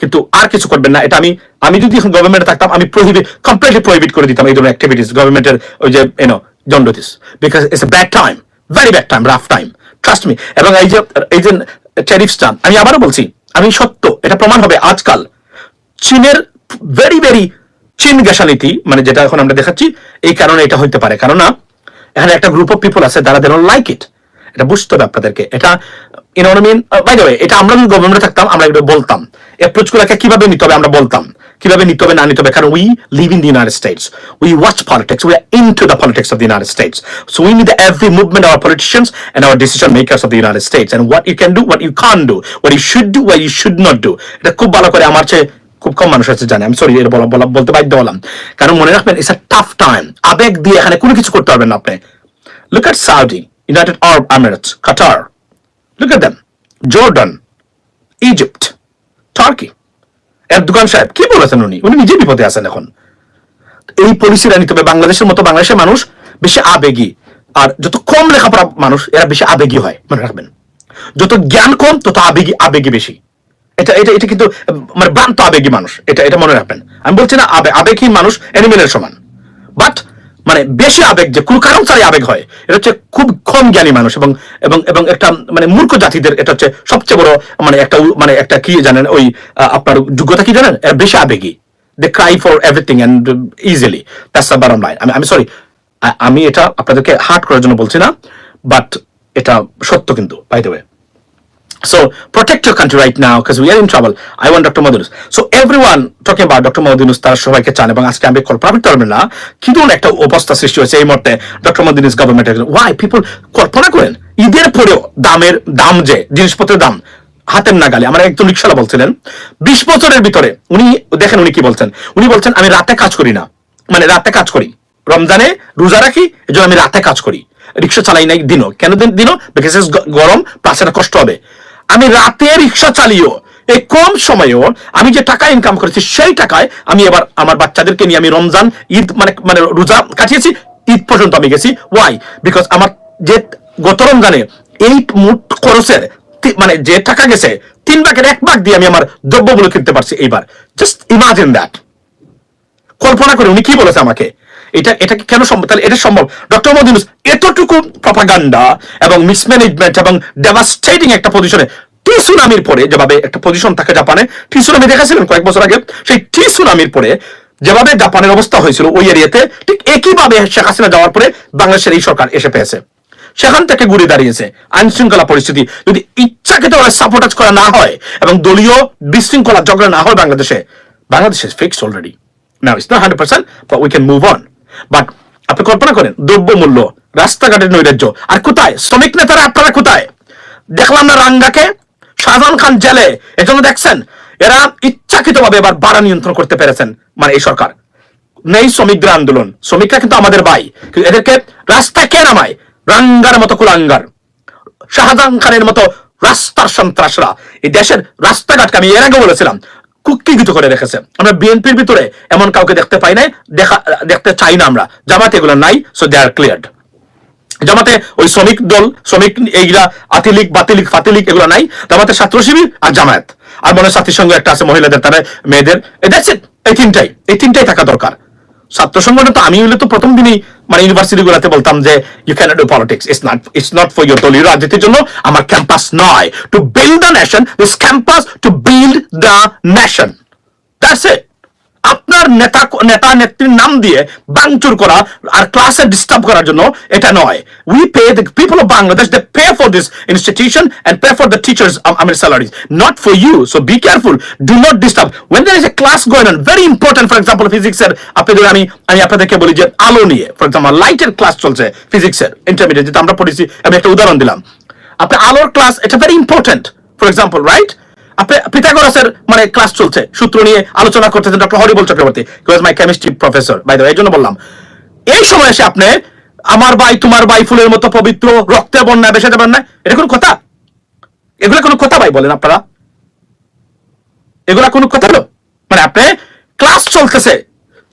কিন্তু আর কিছু করবেন না। এটা আমি আমি যদি এখন গভর্নমেন্টে থাকতাম, আমি প্রহিবিট কমপ্লিটলি প্রহিবিট করে দিতাম এই ধরনের অ্যাক্টিভিটিস গভর্নমেন্টের ওই যে এনো don't do this because it's a bad time very bad time rough time trust me এবং এই যে এই যে ট্যারিফসটা আমি আবারও বলছি, আমি সত্য, এটা প্রমাণ হবে আজকাল। চীনের ভেরি ভেরি চীন গ্যাসানীতি মানে যেটা এখন আমরা দেখাচ্ছি, এই কারণে এটা হইতে পারে। কারণ না এখানে একটা গ্রুপ অফ পিপল আছে যারা দেন লাইক ইট এটা বুঝতে হবে আপনাদেরকে। এটা ইনোমিন বাই দ্য এটা আমরা গভর্নমেন্টে থাকতাম আমরা এটা বলতাম। অ্যাপ্রোচ গুলাকে কীভাবে নিতে হবে আমরা বলতাম। কীভাবে নিতে হবে না নিতে হবে? কারণ we live in the United States we watch politics we into the politics of the United States so we need every movement our politicians our decision makers of the United States what you can do what you can do what you should do what you should not do এটা খুব ভালো করে আমার চেয়ে খুব কম মানুষ আছে জানে। আমি সরি এটা বলা বলা- বলতে বাধ্য হলাম। কারণ মনে রাখবেন ইটস আ টাফ টাইম আবেগ দিয়ে এখানে কোনো কিছু করতে পারবেন না আপনি। Look at Saudi, United Arab Emirates, Qatar. Look at them. Jordan, Egypt, Turkey. Erdogan সাহেব কি বলেছেন উনি? উনি নিজে বিপদে আছেন এখন। এই পলিসিরা নিতে হবে। বাংলাদেশের মতো বাংলাদেশের মানুষ বেশি আবেগী। আর যত কম লেখাপড়া মানুষ এরা বেশি আবেগী হয়। মনে রাখবেন। যত জ্ঞান কম তত আবেগী আবেগী বেশি। এটা এটা এটা কিন্তু মানে ভ্রান্ত আবেগী মানুষ। এটা এটা মনে রাখবেন। আমি বলছি না আবে- আবেগহীন মানুষ অ্যানিমেলের সমান। মানে বেশি আবেগ যে কোনো কারণ ছাড়াই আবেগ হয়। এটা হচ্ছে খুব কম জ্ঞানী মানুষ এবং এবং এবং একটা মানে মূর্খ জাতিদের এটা হচ্ছে সবচেয়ে বড় মানে একটা মানে একটা কি জানেন, ওই আপনার যোগ্যতা কি জানেন? বেশি আবেগী। They cry for everything and easily that's the bottom line আমি আমি সরি আমি এটা আপনাদেরকে হার্ট করার জন্য বলছি না বাট এটা সত্য কিন্তু by the way So, protect your country right now because we are in trouble. I want Dr. Modunus. So, everyone talking about Dr. Modunus তারা সবাইকে চান, এবং আজকে আমি কল্পনা করতে না কি ধরনের একটা অবস্থা সৃষ্টি হয়েছে এই মুহূর্তে ডক্টর মদিনুস গভর্নমেন্টের ওয়াই পিপল কল্পনা করেন, ঈদের পরেও দামের দাম যে, জিনিসপত্রের দাম, হাতের নাগালে আমার একজন রিক্সালা বলছিলেন, বিশ বছরের ভিতরে, উনি দেখেন উনি কি বলছেন, উনি বলছেন, আমি রাতে কাজ করি না মানে রাতে কাজ করি রমজানে রোজা রাখি, এজন্য আমি রাতে কাজ করি রিক্সা চালাই নাই, দিনও কেন দিন, দিনও বিকজ গরম প্লাস এটা কষ্ট হবে আমি রাতে রিক্সা চালিয়েও এই কম সময়েও আমি যে টাকা ইনকাম করেছি, সেই টাকায় আমি এবার আমার বাচ্চাদেরকে নিয়ে আমি রমজান, ঈদ মানে মানে রোজা কাটিয়েছি, ঈদ পর্যন্ত আমি গেছি। ওয়াই বিকজ আমার যে গত রমজানে এই মোট খরচের মানে যে টাকা গেছে, তিন ভাগের এক ভাগ দিয়ে আমি আমার দ্রব্যগুলো কিনতে পারছি এইবার। জাস্ট ইমাজিন দ্যাট কল্পনা করে উনি কি বলেছে আমাকে? এটা এটা কি কেন সম্ভব? তাহলে এটা সম্ভব। ডক্টর মদিনুস এতটুকু প্রপাগান্ডা এবং মিসম্যানেজমেন্ট এবং ডেভাস্টেটিং একটা পজিশনে টি সুনামির পরে যেভাবে একটা পজিশন থাকে জাপানে, টি সুনামি দেখেছিলেন কয়েক বছর আগে, সেই টি সুনামির পরে যেভাবে জাপানের অবস্থা হয়েছিল ওই এরিয়াতে, ঠিক একইভাবে শেখ হাসিনা যাওয়ার পরে বাংলাদেশের এই সরকার এসে পেয়েছে। সেখান থেকে ঘুরে দাঁড়িয়েছে আইন শৃঙ্খলা পরিস্থিতি। যদি ইচ্ছাকৃত সাপোর্টাজ করা না হয় এবং দলীয় বিশৃঙ্খলা ঝগড়া না হয় বাংলাদেশে, Bangladesh fixed already now it's not hundred percent but we can move on but আপনি কল্পনা করেন দ্রব্য মূল্য রাস্তাঘাটের নৈরাজ্য, আর কোথায়? শ্রমিক নেতারা আপনারা কোথায়? দেখলাম না রাঙ্গাকে? শাহজাহান খান জেলে। এজন্য দেখছেন, এরা ইচ্ছাকৃতভাবে এবার বাড়া নিয়ন্ত্রণ করতে পেরেছেন মানে এই সরকার। নেই শ্রমিকদের আন্দোলন। শ্রমিকরা কিন্তু আমাদের ভাই। এদেরকে রাস্তায় কে নামায়? রাঙ্গার মতো কুলাঙ্গার। শাহজাহান খানের মতো রাস্তার সন্ত্রাসরা। এই দেশের রাস্তাঘাটকে আমি এর আগে বলেছিলাম কুক্ষিগত করে রেখেছে। আমরা বিএনপির ভিতরে এমন কাউকে দেখতে পাই নাই, দেখা, দেখতে চাই না আমরা। জামাতে এগুলো নাই সো দে আর ক্লিয়ার্ড জামাতে ওই শ্রমিক দল, শ্রমিক এইগুলা আতিলিক, বাতিলিক, ফাতিলিক এগুলো নাই, জামাতে ছাত্র শিবির আর জামায়াত। আর মনে হয় সাথী সঙ্গে একটা আছে, মহিলাদের, তারা মেয়েদের এই তিনটাই এই তিনটাই থাকা দরকার। ছাত্র সংগঠন তো আমি হইলে তো প্রথম দিনই মানে ইউনিভার্সিটি গুলাতে বলতাম যে you can do politics it's not it's not for your দলীয় রাজনীতির জন্য আমার ক্যাম্পাস নয়। To build the nation this campus to build the nation that's it আপনার নেতা নেতা নেত্রীর নাম দিয়ে বাংচুর করা আর ক্লাসে ডিস্টার্ব করার জন্য এটা নয়। We pay the people of Bangladesh they pay for this institution and pay for the teachers আমার salaries not for you so be careful do not disturb when there is a class going on very important for example ফিজিক্সের আপনাদের আমি আমি আপনাদেরকে বলি যে আলো নিয়ে ফর এক্সাম্পল লাইটের ক্লাস চলছে ফিজিক্সের ইন্টারমিডিয়েট যেটা আমরা পড়েছি, আমি একটা উদাহরণ দিলাম। আপনি আলোর ক্লাস এটা very important for example right আপনি পিথাগোরাসের মানে ক্লাস চলছে। সূত্র নিয়ে আলোচনা করতেছেন doctor Haribol Chakraborty. My chemistry professor by the এই জন্য বললাম। এই সময় এসে আপনি আমার ভাই, তোমার ভাই ফুলের মতো পবিত্র, রক্তে বন্যা বেসে যাবেন না এটা কোনো কথা? এগুলো কোনো কথা ভাই বলেন আপনারা? এগুলা কোনো কথা হলো? মানে আপনি ক্লাস চলতেছে।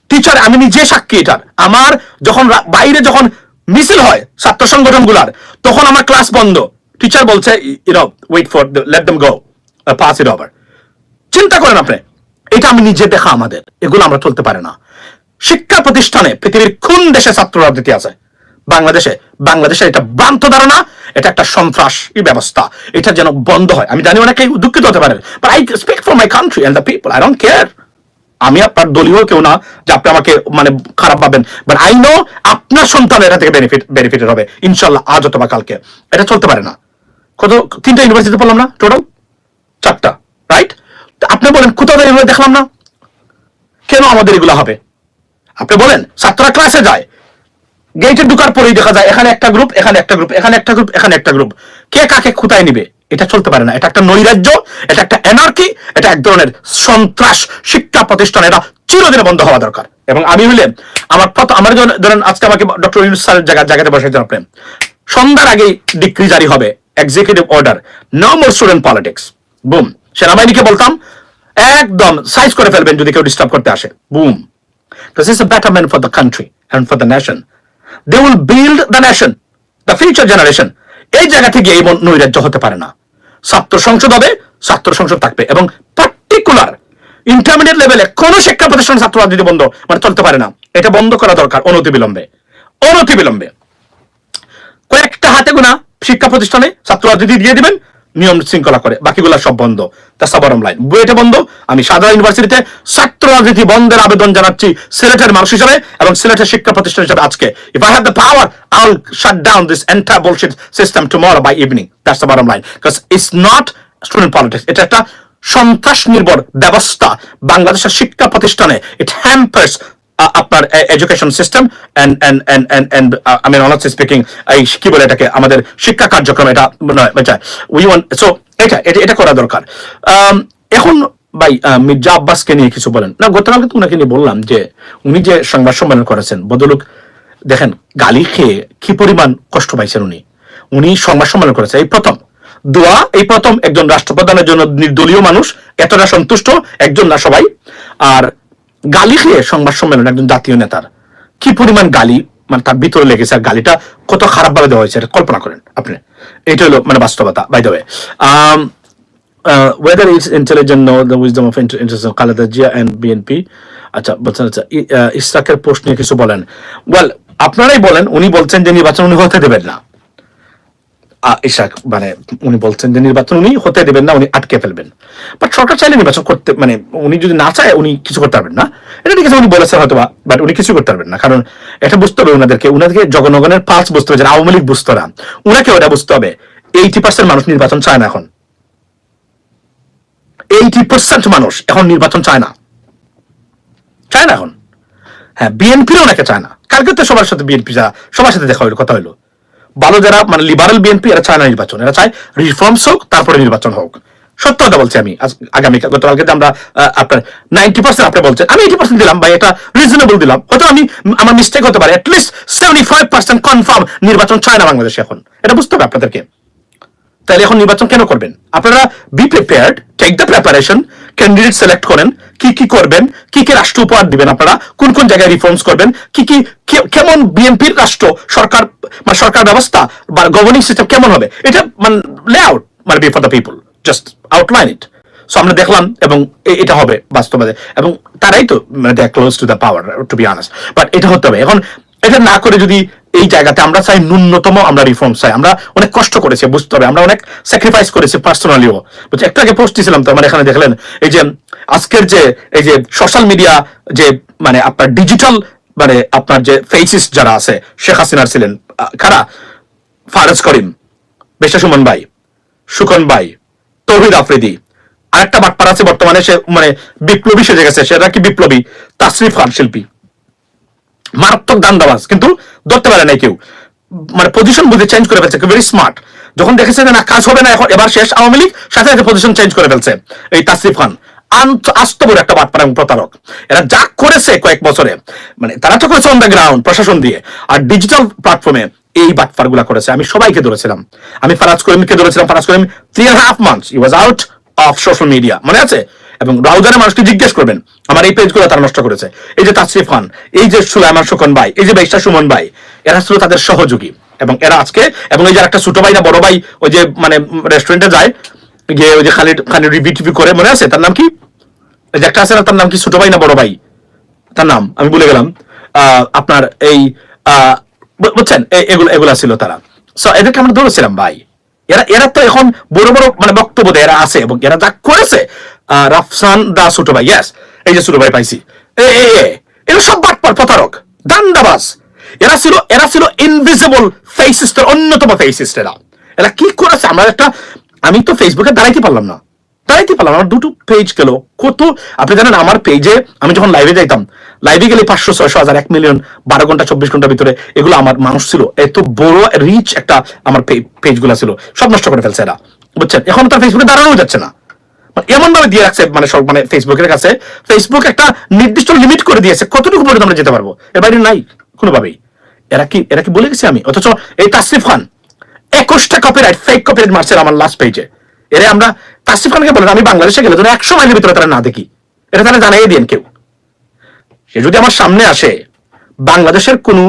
টিচার আমি নিজে সাক্ষী এটার। আমার যখন বাইরে যখন মিছিল হয়, ছাত্র সংগঠনগুলার তখন আমার ক্লাস বন্ধ। টিচার বলছে you know wait for let them go pass it over চিন্তা করেন আপনি, এটা আমি নিজে দেখা আমাদের, এগুলো আমরা চলতে পারে না। শিক্ষা প্রতিষ্ঠানে পৃথিবীর কোন দেশে ছাত্র রাজনীতি আছে? বাংলাদেশে। বাংলাদেশে এটা ভ্রান্ত ধারণা, এটা একটা সন্ত্রাস ব্যবস্থা, এটা যেন বন্ধ হয়। আমি জানি অনেকে দুঃখিত হতে পারেন but I speak for my country and the people I don't care আমি আপনার দলীয় কেউ না, যে আপনি আমাকে মানে খারাপ পাবেন বাট আই নো আপনার সন্তান এটা থেকে বেনিফিট বেনিফিটেড হবে। ইনশাল্লাহ আজ অথবা কালকে। এটা চলতে পারে না। কত, তিনটা ইউনিভার্সিটি পড়লাম না টোটাল চারটা রাইট আপনি বলেন, কোথাও এগুলো দেখলাম না। কেন আমাদের এগুলো হবে? আপনি বলেন, ছাত্ররা ক্লাসে যায়। গেটে ঢুকার পরেই দেখা যায়, এখানে একটা গ্রুপ এখানে একটা গ্রুপ এখানে একটা গ্রুপ এখানে একটা গ্রুপ কে কাকে খুঁতায় নিবে? এটা চলতে পারে না। এটা একটা নৈরাজ্য, এটা একটা এনার্কি এটা এক ধরনের সন্ত্রাস শিক্ষা প্রতিষ্ঠান। এটা চিরদিনে বন্ধ হওয়া দরকার। এবং আমি হলে, আমার প্রথম আমার ধরেন- আজকে আমাকে ডক্টর ইউনুস স্যারের জায়গা জায়গাতে বসাইছেন আপনি সন্ধ্যার আগেই ডিক্রি জারি হবে executive order no more student politics boom. সেনাবাহিনীকে বলতাম একদম সাইজ করে ফেলবেন যদি কেউ ডিস্টার্ব করতে আসে। Boom. Betterment for the country and for the nation. They will build the nation, the future generation. এই জায়গা থেকে এই নৈরাজ্য হতে পারে না। ছাত্র সংসদ হবে ছাত্র সংসদ থাকবে এবং পার্টিকুলার ইন্টারমিডিয়েট লেভেলে কোন শিক্ষা প্রতিষ্ঠান ছাত্র রাজনীতি বন্ধ মানে চলতে পারে না। এটা বন্ধ করা দরকার অনতি বিলম্বে অনতি বিলম্বে কয়েকটা হাতে গোনা শিক্ষা প্রতিষ্ঠানে ছাত্র রাজনীতি দিয়ে দিবেন নিয়ম শৃঙ্খলা করে, বাকিগুলা সব বন্ধ। দ্যাটস বরম লাইন বুয়েটে বন্ধ, আমি সাধারণ ইউনিভার্সিটিতে ছাত্র রাজনীতি বন্ধের আবেদন জানাচ্ছি সিলেটের মানুষ হিসাবে এবং সিলেটের শিক্ষা প্রতিষ্ঠান হিসাবে আজকে। If I have the power I will shut down this entire bullshit system tomorrow by evening that's the bottom line because it's not student politics এটা একটা সন্ত্রাস নির্ভর ব্যবস্থা বাংলাদেশের শিক্ষা প্রতিষ্ঠানে। ইট হ্যাম্পার্স আপনার এডুকেশন সিস্টেম এন্ড আমি অনার্স স্পিকিং এই কি বলে এটাকে, আমাদের শিক্ষা কার্যক্রম এটা নয় উই ওয়ান্ট সো এটা এটা করা দরকার। এখন ভাই মির্জা আব্বাসকে নিয়ে কিছু বলেন। না গতকালকে তো উনাকে নিয়ে বললাম যে, উনি যে সংবাদ সম্মেলন করেছেন বদলুক দেখেন, গালি খেয়ে কি পরিমাণ কষ্ট পাইছেন উনি। উনি সংবাদ সম্মেলন করেছেন এই প্রথম। দোয়া, এই প্রথম একজন রাষ্ট্রপ্রধানের জন্য নির্দলীয় মানুষ, এতটা সন্তুষ্ট, একজন না সবাই। আর গালি খেয়ে সংবাদ সম্মেলন একজন জাতীয় নেতার। কি পরিমাণ গালি মানে তার ভিতরে লেগেছে আর গালিটা, কত খারাপ ভাবে দেওয়া হয়েছে কল্পনা করেন আপনি। এটা হলো মানে বাস্তবতা by the way intelligent no the wisdom of interest Khaleda Zia and BNP আচ্ছা বলছেন আচ্ছা ইসরাকের নিয়ে কিছু বলেন। ওয়েল আপনারাই বলেন, উনি বলছেন যে নির্বাচন উনি হতে দেবেন না। ইশাক মানে উনি বলছেন যে নির্বাচন উনি হতে দেবেন না, উনি আটকে ফেলবেন। বাট সরকার চাইলে নির্বাচন করতে মানে উনি যদি না চায়, উনি কিছু করতে পারবেন না। এটা ঠিক আছে, উনি বলেছেন হয়তো বাট উনি কিছু করতে পারবেন না, কারণ এটা বুঝতে হবে ওনাদেরকে ওনাদেরকে জনগণের পালস বুঝতে হবে আওয়ামী লীগ বুঝতে না। ওনাকে ওটা বুঝতে হবে। এইটি পার্সেন্ট মানুষ নির্বাচন চায় না এখন। এইটি পার্সেন্ট মানুষ এখন নির্বাচন চায় না। চায় না এখন। হ্যাঁ বিএনপিরও অনেকে চায় না। কালকে তো সবার সাথে বিএনপি যা সবার সাথে দেখা হইল, কথা হইল। ভালো যারা মানে লিবারাল বিএনপি এরা চায় না নির্বাচন, এরা চায় রিফর্মস হোক, তারপরে নির্বাচন হোক। সত্য কথা বলছি আমি আগামী গতকালকে আমরা আপনার নাইনটি পার্সেন্ট আপনি বলছেন, আমি এইটি পার্সেন্ট দিলাম বা এটা রিজনেবল দিলাম। হয়তো আমি, আমার মিস্টেক হতে পারে at least seventy five percent confirm নির্বাচন চায় না বাংলাদেশে এখন। এটা বুঝতে হবে আপনাদেরকে। তাহলে এখন নির্বাচন কেন করবেন? আপনারা be prepared take the preparation candidate select করেন, কি কি করবেন, কি কি রাষ্ট্র উপহার দিবেন আপনারা, কোন কোন জায়গায় রিফর্মস করবেন, কি কি কেমন বিএনপির রাষ্ট্র, সরকার মানে সরকার ব্যবস্থা বা গভর্নিং সিস্টেম কেমন হবে, এটা মানে লেআউট মানে be for the people just outline it so আমরা দেখলাম এবং এটা হবে বাস্তবে এবং তারাই তো মানে they close to the power to be honest but এটা হতে হবে। এখন, এটা না করে যদি এই জায়গাতে আমরা চাই ন্যূনতম আমরা রিফর্ম চাই। আমরা অনেক কষ্ট করেছি, বুঝতে হবে। আমরা অনেক স্যাক্রিফাইস করেছি পার্সোনালিও বুঝছি? একটু আগে পোস্ট দিয়েছিলাম তো, আমার এখানে দেখলেন, এই যে, আজকের যে, এই যে সোশ্যাল মিডিয়া যে মানে আপনার ডিজিটাল মানে আপনার যে ফেসিস যারা আছে, শেখ হাসিনার ছিলেন কারা? ফারাজ করিম বেশা সুমন ভাই, সুকন ভাই, তৌহিদ আফ্রিদি। আরেকটা বাটপার আছে বর্তমানে, সে মানে বিপ্লবী সেজে গেছে, সেটা কি বিপ্লবী? তাসরিফ খান শিল্পী। মারাত্মক দান্দাবাজ কিন্তু ধরতে পারে নাই কেউ। মানে পজিশন বুঝে চেঞ্জ করে ফেলছে ভেরি স্মার্ট যখন দেখেছে যে না, কাজ হবে না, এখন এবার শেষ আওয়ামী লীগ, সাথে সাথে পজিশন চেঞ্জ করে ফেলছে এই তাসরিফ খান। প্রতারক। এরা যা করেছে কয়েক বছরে মানে তারা তো করেছে প্রশাসন দিয়ে। আর ডিজিটাল প্ল্যাটফর্মে এই বাটপারগুলা করেছে। আমি সবাইকে ধরেছিলাম। আমি ফারাজ করিমকে ধরেছিলাম, Faraz Karim three and half months he was out of social media মনে আছে? এবং ব্রাউজারে মানুষকে জিজ্ঞেস করবেন, আমার এই পেজগুলো তারা নষ্ট করেছে? এই যে তাসরিফ খান, এই যে সুলাইমান সুকন ভাই, এই যে বেশা সুমন ভাই, এরা ছিল তাদের সহযোগী। এবং এরা আজকে, এবং এই যে একটা ছোট ভাই না, বড় ভাই, ওই যে মানে রেস্টুরেন্টে যায়, গিয়ে ওই যে খালি খালি রিভি টিভি করে, মনে আছে? তার নাম কি? যে একটা আছে না, তার নাম কি? ছোট ভাই না, বড় ভাই? তার নাম, আমি ভুলে গেলাম। আপনার এই বুঝছেন? এগুলো এগুলা ছিল তারা। সো এদেরকে আমরা ধরেছিলাম ভাই। এরা এরা তো এখন বড় বড় মানে বক্তব্য দেয়, এরা আছে, এবং এরা যা করেছে রাফসান দা ছোট ভাই ইয়াস এই যে ছোট ভাই পাইছি। এ এরা সব বাটপার, প্রতারক, দান্দাবাজ। এরা ছিল এরা ছিল ইনভিজিবল ফেসিস্টের অন্যতম ফেসিস্ট এরা। কি করেছে? আমরা একটা, আমি তো ফেসবুকে দাঁড়াইতে পারলাম না। দাঁড়াইতে পারলাম আমার দুটো পেজ গেল। কত, আপনি জানেন আমার পেজে আমি যখন লাইভে যাইতাম লাইভে গেলে পাঁচশো, ছয়শো, হাজার, এক মিলিয়ন বারো ঘণ্টা, চব্বিশ ঘণ্টার ভিতরে এগুলো আমার মানুষ ছিল। এত বড় রিচ একটা আমার পেজগুলো ছিল। সব নষ্ট করে ফেলছে এরা। বুঝছেন? এখন তার ফেসবুকে দাঁড়ানো যাচ্ছে না। এমন ভাবে দিয়ে রাখছে মানে সব মানে ফেসবুকের কাছে ফেসবুক একটা নির্দিষ্ট লিমিট করে দিয়েছে, কতটুকু পর্যন্ত আমরা যেতে পারব? এর বাইরে নাই, কোনোভাবেই। এরা কি এরা কি বলে গেছি আমি? অথচ এই তাসরিফ খান, একুশটা কপিরাইট ফেক কপিরাইট মারছে আমার লাস্ট পেজে এরে আমরা তাসরিফ খানকে বলেন, আমি বাংলাদেশে গেলে ধরো একশো মাইলের ভিতরে তারা না দেখি। এটা তারা জানাই দিন কেউ। সে যদি আমার সামনে আসে, বাংলাদেশের কোনো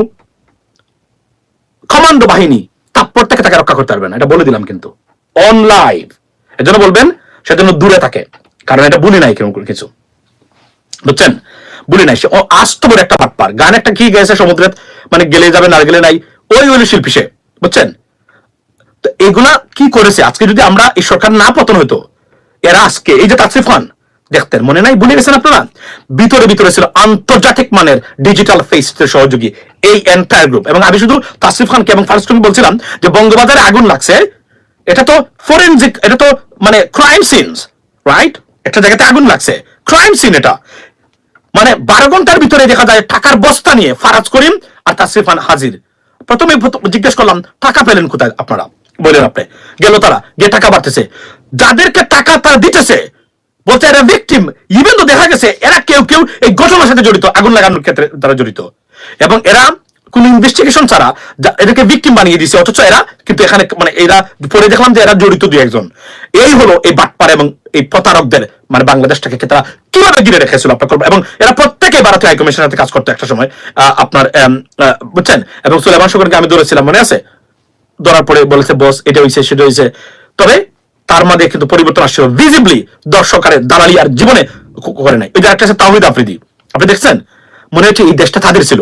কমান্ডো বাহিনী তাপ্পর থেকে তাকে রক্ষা করতে পারবে না, এটা বলে দিলাম কিন্তু। অন লাইভ এর জন্য বলবেন সেজন্য দূরে থাকে, কারণ এটা বলি নাই কেউ কিছু। বুঝছেন? বলি নাই, সে আস্ত বড় একটা পাটপার। গান একটা কি গেছে সমুদ্রে মানে গেলে যাবে, না গেলে নাই, ওই ওই শিল্পী সে, বুঝছেন? তো এগুলা কি করেছে? আজকে যদি আমরা এই সরকার না পতন হতো এরা আজকে, এই যে তাসরিফ খান, দেখতেন, মনে নাই? ভুলে গেছেন আপনারা? ভিতরে ভিতরে ছিল আন্তর্জাতিক মানের ডিজিটাল ফেস সহযোগী, এই এন্টায়ার গ্রুপ এবং আমি শুধু তাসরিফ খানকে এবং ফারুক বলছিলাম যে বঙ্গবাজারে আগুন লাগছে এটা তো ফরেনজিক এটা তো মানে ক্রাইম সিনস রাইট একটা জায়গাতে আগুন লাগছে। ক্রাইম সিন এটা। মানে বারো ঘণ্টার ভিতরে দেখা যায় টাকার বস্তা নিয়ে ফারাজ করিম আর তাসরিফ খান হাজির। প্রথমে জিজ্ঞেস করলাম, টাকা পেলেন কোথায় আপনারা? বলেন আপনি। গেল তারা, গিয়ে টাকা বাড়তেছে। যাদেরকে টাকা তারা দিতেছে, বলছে এরা ভিকটিম ইভেন তো দেখা গেছে, এরা কেউ কেউ এই ঘটনার সাথে জড়িত, আগুন লাগানোর ক্ষেত্রে তারা জড়িত। এবং এরা কোন ইনভেস্টিগেশন ছাড়া এদেরকে ভিকটিম বানিয়ে দিছে, অথচ এরা কিন্তু এখানে মানে এরা পরে দেখলাম যে এরা জড়িত দুই একজন। এই হলো এই বাটপার এবং এই প্রতারকদের মানে বাংলাদেশটাকে তারা কীভাবে ঘিরে রেখেছিল আপনার করব এবং এরা প্রত্যেকে ভারতীয় হাইকমিশনের সাথে কাজ করতো একটা সময় আপনার বুঝছেন? এবং সুলেমান শুকরকে আমি ধরেছিলাম, মনে আছে? ধরার পরে বলেছে, বস, এটা হয়েছে সেটা হয়েছে তবে তার মাঝে কিন্তু পরিবর্তন আসছিল। ভিজিবলি দর্শকারের দালালি আর জীবনে করে নাই। ওই যে আছে তাওহিদ আফ্রিদি। আপনি দেখছেন? মনে হচ্ছে এই দেশটা তাদের ছিল।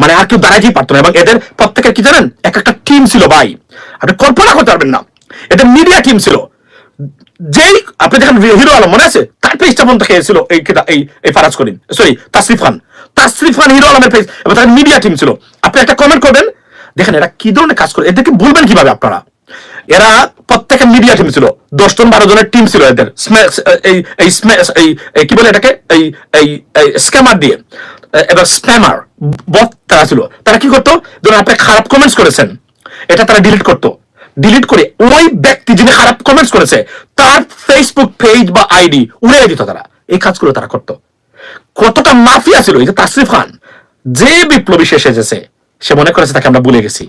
মানে আর কেউ দাঁড়াইতেই পারতো না। এবং এদের প্রত্যেকের কি জানেন? এক একটা টিম ছিল ভাই। আপনি কল্পনা করতে পারবেন না। এদের মিডিয়া টিম ছিল। যেই, আপনি দেখেন হিরো আলম, মনে আছে? তার পেজটা পর্যন্ত খেয়েছিল এই এই এই ফারাজ করিম। সরি তাসরিফ খান। তাসরিফ খান হিরো আলমের পেজ এবং তার মিডিয়া টিম ছিল। আপনি একটা কমেন্ট করবেন। দেখেন এরা কি ধরনের কাজ করে? এদেরকে বলবেন কীভাবে আপনারা? এরা প্রত্যেকের মিডিয়া টিম ছিল। দশ জন বারো জনের টিম ছিল এদের। এই কি বলে এটাকে? এই এই স্ক্যামার দিয়ে। এবার স্প্যামার বট তারা ছিল। তারা কি করতো? ধরুন আপনি খারাপ কমেন্টস করেছেন, এটা তারা ডিলিট করতো। ডিলিট করে ওই ব্যক্তি যিনি খারাপ কমেন্টস করেছে, তার ফেসবুক পেজ বা আইডি উড়িয়ে দিত তারা। এই কাজগুলো তারা করতো। কতটা মাফিয়া ছিল, এই যে তাসরিফ খান। যে বিপ্লবী শেষ এসেছে সে মনে করেছে, তাকে আমরা ভুলে গেছি।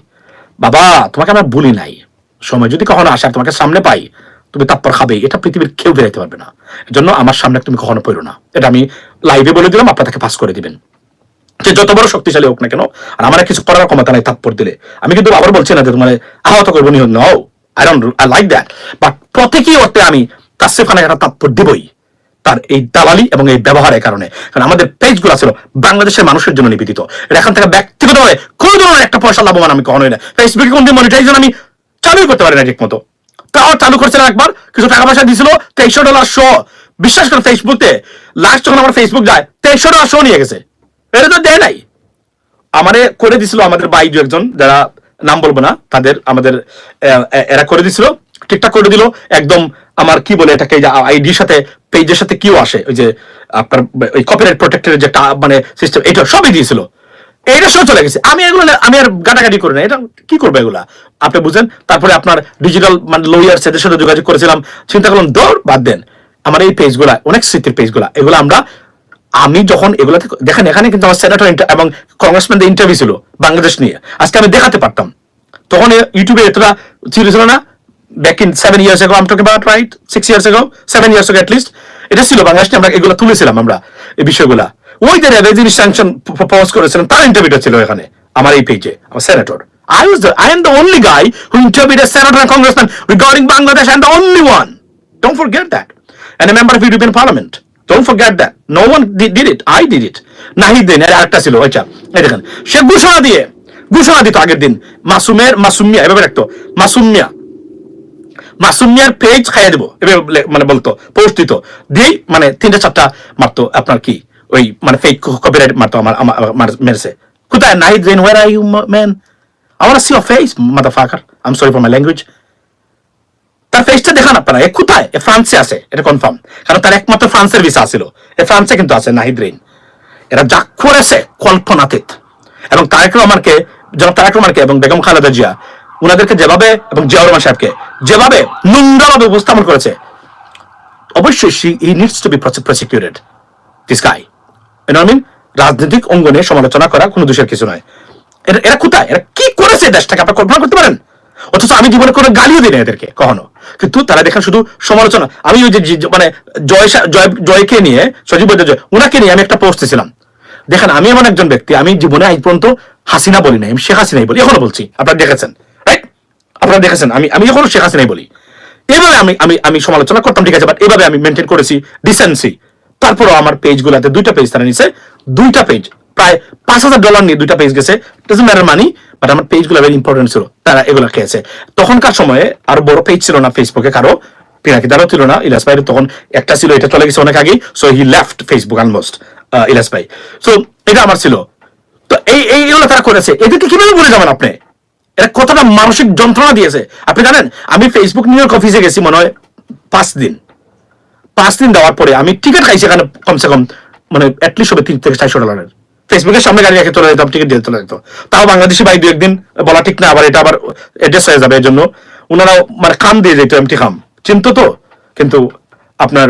বাবা, তোমাকে আমরা ভুলি নাই। সময় যদি কখনো আসে আর তোমাকে সামনে পাই, তুমি তারপর খাবে এটা পৃথিবীর কেউ বেরাইতে পারবে না। এজন্য আমার সামনে তুমি কখনো পড়ো না। এটা আমি লাইভে বলে দিলাম, আপনার তাকে পাস করে দিবেন। যে যত বড় শক্তিশালী হোক না কেন, আর আমার কিছু করার ক্ষমতা নাই, থাপ্পড় দিলে। আমি কিন্তু আবার বলছি না যে তোমার আহত করব নিহ no I don't I like that but প্রত্যেকই অর্থে আমি তাসরিফ খানের একটা থাপ্পড় দিবই, তার এই দালালি এবং এই ব্যবহারের কারণে। কারণ আমাদের পেজগুলো ছিল বাংলাদেশের মানুষের জন্য নিবেদিত। এখান থেকে ব্যক্তিগতভাবে কোনো ধরনের একটা পয়সা লাভবান আমি কখনোই না। ফেসবুকে কোন মনিটাইজেশন আমি চালুই করতে পারি না ঠিক মতো তাও চালু করছিলাম একবার? কিছু টাকা পয়সা দিয়েছিল তেইশশো ডলার শো বিশ্বাস করে ফেসবুকে লাস্ট যখন আমার ফেসবুক যায়, তেইশশো ডলার শো নিয়ে গেছে। এটা তো দেয় নাই। আমারে করে দিছিল আমাদের বাই দু একজন, যারা নাম বলব না, তাদের আমাদের এরা করে দিছিল ঠিকঠাক করে দিল, একদম আমার কি বলে এটাকে আইডির সাথে, পেজের সাথে কিও আসে, ওই যে আপনার, ওই কপিরাইট প্রোটেক্টের যে মানে সিস্টেম এটা সবই দিয়েছিল। এইটা সব চলে গেছে। আমি এগুলো আমি আর গাটাগাটি করি না। এটা কি করব এগুলা? আপনি বুঝেন? তারপরে আপনার ডিজিটাল মানে লয়ার এদের সাথে যোগাযোগ করেছিলাম। চিন্তা করলাম, দৌড়, বাদ দেন। আমার এই পেজগুলা অনেক স্মৃতির পেজগুলা এগুলো আমরা আমি যখন এগুলো থেকে- দেখেন, এখানে কিন্তু আমার সেনেটর এবং কংগ্রেসম্যানদের ইন্টারভিউ ছিল বাংলাদেশ নিয়ে। আজকে আমি দেখাতে পারতাম। তখন ইউটিউবে এতটা ছিল ছিল না? Back in seven years ago I'm talking about right six years ago seven years ago least এটা ছিল বাংলাদেশ নিয়ে, আমরা এগুলো তুলেছিলাম আমরা, এই বিষয়গুলা। ওই যে রেজিন স্যাংশন প্রপোজ করেছিলেন, তার ইন্টারভিউটা ছিল এখানে, আমার এই পেজে আমার senator I was the, I am the only guy who interviewed a senator and congressman regarding Bangladesh and the only one. Don't forget that. And a member of European Parliament. I say দিয়ে মাসুমিয়ার page খাইয়ে দেবো। এভাবে মানে বলতো post দিত। দিয়েই মানে তিনটা চারটা মারতো। আপনার কি? ওই মানে ফেক কপিরাইট মারতো আমার আমার মেরেছে। কোথায়? Nahid then where are you man want to see your face, motherfucker. I'm sorry for my language. তার ফেসটা দেখান আপনারা। এ কোথায়? এ ফ্রান্সে আছে, এটা কনফার্ম কারণ তার একমাত্র ফ্রান্সের ভিসা ছিল। এ ফ্রান্সে কিন্তু আছে, নাহিদ রেইন। এরা যা করেছে কল্পনাতীত। এবং তারেক রহমানকে, জনাব তারেক রহমানকে এবং বেগম খালেদা জিয়া, উনাদেরকে যেভাবে এবং জিয়াউর রহমান সাহেবকে যেভাবে নোংরাভাবে উপস্থাপন করেছে, অবশ্যই he needs to be prosecuted this guy mean রাজনৈতিক অঙ্গনে সমালোচনা করা কোনো দোষের কিছু নয়। এরা এরা কোথায়? এরা কি করেছে দেশটাকে? আপনারা কল্পনা করতে পারেন? অথচ আমি জীবনে কোনো গালিও দিই না এদেরকে, কখনো। কিন্তু তারা দেখেন শুধু সমালোচনা। আমি ওই যে মানে জয় জয় জয়কে নিয়ে, সজীব জয় ওনাকে নিয়ে আমি একটা পোস্ট দিয়েছিলাম দেখেন, আমি এমন একজন ব্যক্তি, আমি জীবনে আজ পর্যন্ত হাসিনা বলি নাই, আমি শেখ হাসিনাই বলি, এখনও বলছি। আপনারা দেখেছেন রাইট আপনারা দেখেছেন, আমি আমি এখনও শেখ হাসিনাই বলি। এভাবে আমি আমি আমি সমালোচনা করতাম, ঠিক আছে বাট এভাবে আমি মেনটেন করেছি ডিসেন্সি তারপরও আমার পেজগুলোতে দুইটা পেজ তারা নিছে। দুইটা পেজ প্রায় পাঁচ হাজার ডলার নিয়ে দুইটা পেজ গেছে। ম্যাটার মানি বাট আমার পেজগুলো ভেরি ইম্পর্টেন্ট ছিল। তারা এগুলো খেয়েছে। তখনকার সময়ে আরও বড় পেজ ছিল না ফেসবুকে কারও পিনাকি দ্বারাও ছিল না, ইলাস তখন একটা ছিল, এটা চলে গেছে অনেক আগেই সো হি লেফট ফেসবুক ইলাস ভাই। সো এটা আমার ছিল। তো এই এইগুলো তারা করেছে। এদেরকে কীভাবে বলে যাবেন আপনি? এরা কতটা মানসিক যন্ত্রণা দিয়েছে। আপনি জানেন, আমি ফেসবুক নিউ ইয়র্ক অফিসে গেছি মনে হয় পাঁচ দিন। পাঁচ দিন দেওয়ার পরে আমি টিকিট খাইছি এখানে কমসে কম মানে অ্যাটলিস্ট হবে তিন থেকে চারশো ডলারের ফেসবুকের সামনে গাড়ি রেখে চলে যেতাম টিকিট দিয়ে চলে যেত তাও বাংলাদেশি ভাই দু একদিন বলা ঠিক না, আবার এটা আবার অ্যাড্রেস হয়ে যাবে এর জন্য ওনারাও মানে খাম দিয়ে যেত, এমটি খাম। চিন্ত তো, কিন্তু আপনার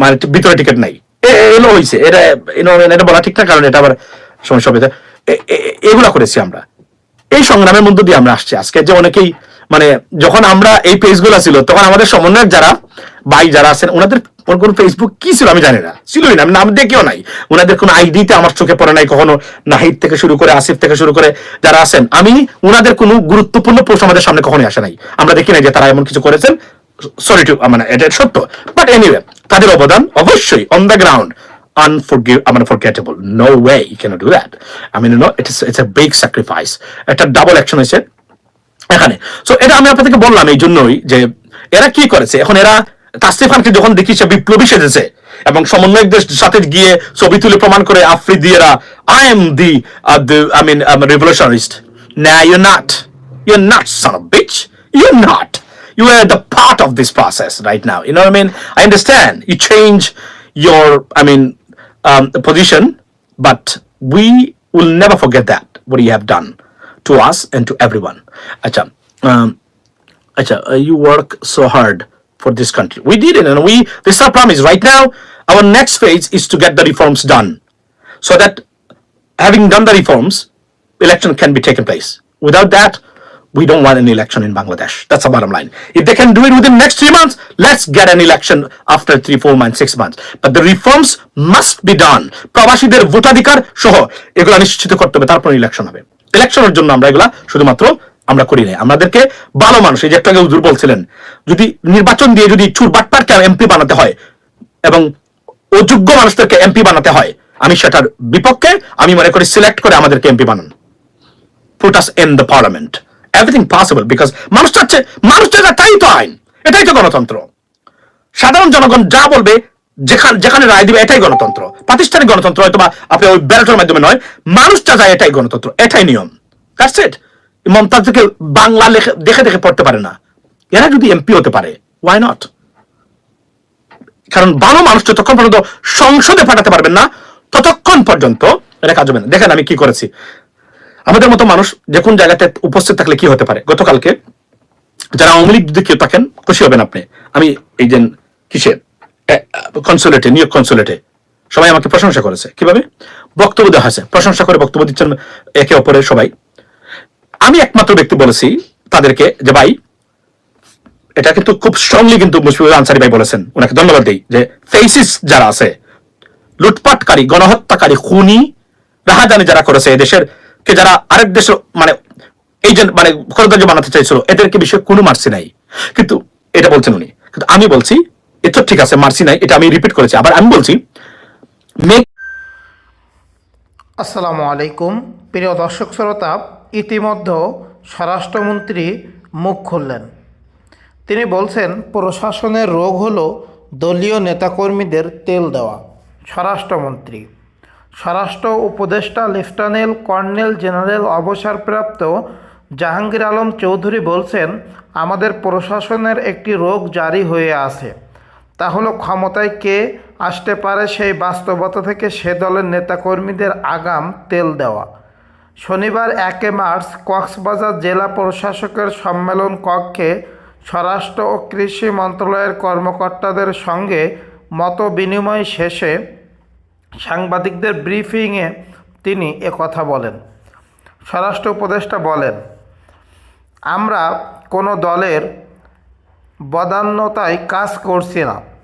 মানে ভিতরে টিকিট নাই। এলো হয়েছে এটা এটা বলা ঠিক না, কারণ এটা আবার সমস্যা হবে। এগুলা করেছি আমরা। এই সংগ্রামের মধ্য দিয়ে আমরা আসছি। আজকে যে অনেকেই মানে যখন আমরা এই পেজগুলো ছিল, তখন আমাদের সমন্বয়ক যারা, ভাই যারা আছেন, ওনাদের কোনো ফেসবুক কি ছিল আমি জানি না। ছিলই না নাম দেখেও নাই। ওনাদের কোনো আইডিতে আমার চোখে পড়ে নাই কখনো, নাহিদ থেকে শুরু করে, আসিফ থেকে শুরু করে যারা আছেন। আমি, ওনাদের কোনো গুরুত্বপূর্ণ পোস্ট আমাদের সামনে কখনোই আসে নাই। আমরা দেখি নাই যে তারা এমন কিছু করেছেন। সরি টু মানে এটা সত্য। বাট এনিওয়ে তাদের অবদান অবশ্যই on the ground unforgive I mean, forgettable. No way you cannot do that. I mean, you know it's it's a big এখানে সো এটা আমি আপনাদেরকে বললাম এই জন্যই যে এরা কি করেছে এখন এরা তাসরিফ খানকে যখন দেখি সে বিপ্লবী সেজেছে এবং সমন্বয়কদের সাথে গিয়ে ছবি তুলে প্রমাণ করে আফ্রিদিয়েরা I am the I mean revolutionarist না you not you not son of bitch you not you are the part of this process right now. You know what I mean? I understand you change your, I mean, um, position, but we will never forget that what you have done to us and to everyone. Acha, um, acha, uh, you work so hard for this country. We did it, and we. This is our promise. Right now, our next phase is to get the reforms done, so that having done the reforms, election can be taken place. Without that, we don't want an election in Bangladesh. That's the bottom line. If they can do it within next three months, let's get an election after three, four months, six months. But the reforms must be done. প্রবাসীদের ভোটাধিকার সহ এগুলো নিশ্চিত করতে হবে তারপর election হবে ইলেকশনের জন্য আমরা এগুলা শুধুমাত্র আমরা করি নাই। আমাদেরকে ভালো মানুষ, এই যে একটা হুজুর বলছিলেন, যদি নির্বাচন দিয়ে যদি চুর বাট্টারকে এমপি বানাতে হয় এবং অযোগ্য মানুষদেরকে এমপি বানাতে হয়, আমি সেটার বিপক্ষে আমি মনে করি সিলেক্ট করে আমাদেরকে এমপি বানান। Us in the parliament. Everything possible, because মানুষ চাচ্ছে মানুষ চাচ্ছে তাই তো আইন, এটাই তো গণতন্ত্র। সাধারণ জনগণ যা বলবে যেখানে যেখানে রায় দিবে এটাই গণতন্ত্র। প্রাতিষ্ঠানিক গণতন্ত্র হয়তো বা আপনি ওই ব্যালটের মাধ্যমে নয় মানুষ যা যায় এটাই গণতন্ত্র, এটাই নিয়ম। দ্যাটস ইট মমতাজকে বাংলা লেখে দেখে দেখে পড়তে পারে না। এরা যদি এমপি হতে পারে ওয়াই নট কারণ ভালো মানুষ যতক্ষণ পর্যন্ত সংসদে পাঠাতে পারবেন না, ততক্ষণ পর্যন্ত এটা কাজ হবে না। দেখেন আমি কি করেছি। আমাদের মতো মানুষ যে কোন জায়গাতে উপস্থিত থাকলে কি হতে পারে? গতকালকে যারা আওয়ামী যদি কেউ থাকেন, খুশি হবেন আপনি। আমি এই যে কিসে কনসুলেটে নিয়োগ কনসুলেটে সবাই আমাকে প্রশংসা করেছে। কীভাবে? বক্তব্য দেওয়া হয়েছে। প্রশংসা করে বক্তব্য দিচ্ছেন একে অপরের সবাই। আমি একমাত্র ব্যক্তি বলেছি তাদেরকে যে, ভাই, এটা কিন্তু খুব স্ট্রংলি কিন্তু মুশফিকুল আনসারি ভাই বলেছেন। ওনাকে ধন্যবাদ দিই যে ফেসিস যারা আছে, লুটপাটকারী, গণহত্যাকারী, খুনি, রাহাজানি যারা করেছে এদেশের কে যারা আরেক দেশের মানে এজেন্ট মানে খরদার্য বানাতে চাইছিল, এদেরকে বিষয়ে কোনো মার্সি নাই। কিন্তু এটা বলছেন উনি। কিন্তু আমি বলছি এ তো ঠিক আছে মার্সি নাই, এটা আমি রিপিট করেছি। আবার আমি বলছি আসসালামু আলাইকুম। প্রিয় দর্শক শ্রোতা, ইতিমধ্যে স্বরাষ্ট্রমন্ত্রী মুখ খুললেন। তিনি বলছেন, প্রশাসনের রোগ হল দলীয় নেতাকর্মীদের তেল দেওয়া। স্বরাষ্ট্রমন্ত্রী, স্বরাষ্ট্র উপদেষ্টা লেফটেন্যান্ট কর্নেল জেনারেল অবসরপ্রাপ্ত জাহাঙ্গীর আলম চৌধুরী বলছেন, আমাদের প্রশাসনের একটি রোগ জারি হয়ে আছে। তা হলো ক্ষমতায় কে আসতে পারে সেই বাস্তবতা থেকে সে দলের নেতাকর্মীদের আগাম তেল দেওয়া? শনিবার একে মার্চ কক্সবাজার জেলা প্রশাসকের সম্মেলন কক্ষে স্বরাষ্ট্র ও কৃষি মন্ত্রণালয়ের কর্মকর্তাদের সঙ্গে মত বিনিময় শেষে সাংবাদিকদের ব্রিফিংয়ে তিনি কথা বলেন। স্বরাষ্ট্র উপদেষ্টা বলেন, আমরা কোনো দলের বদান্যতায় কাজ করছি না।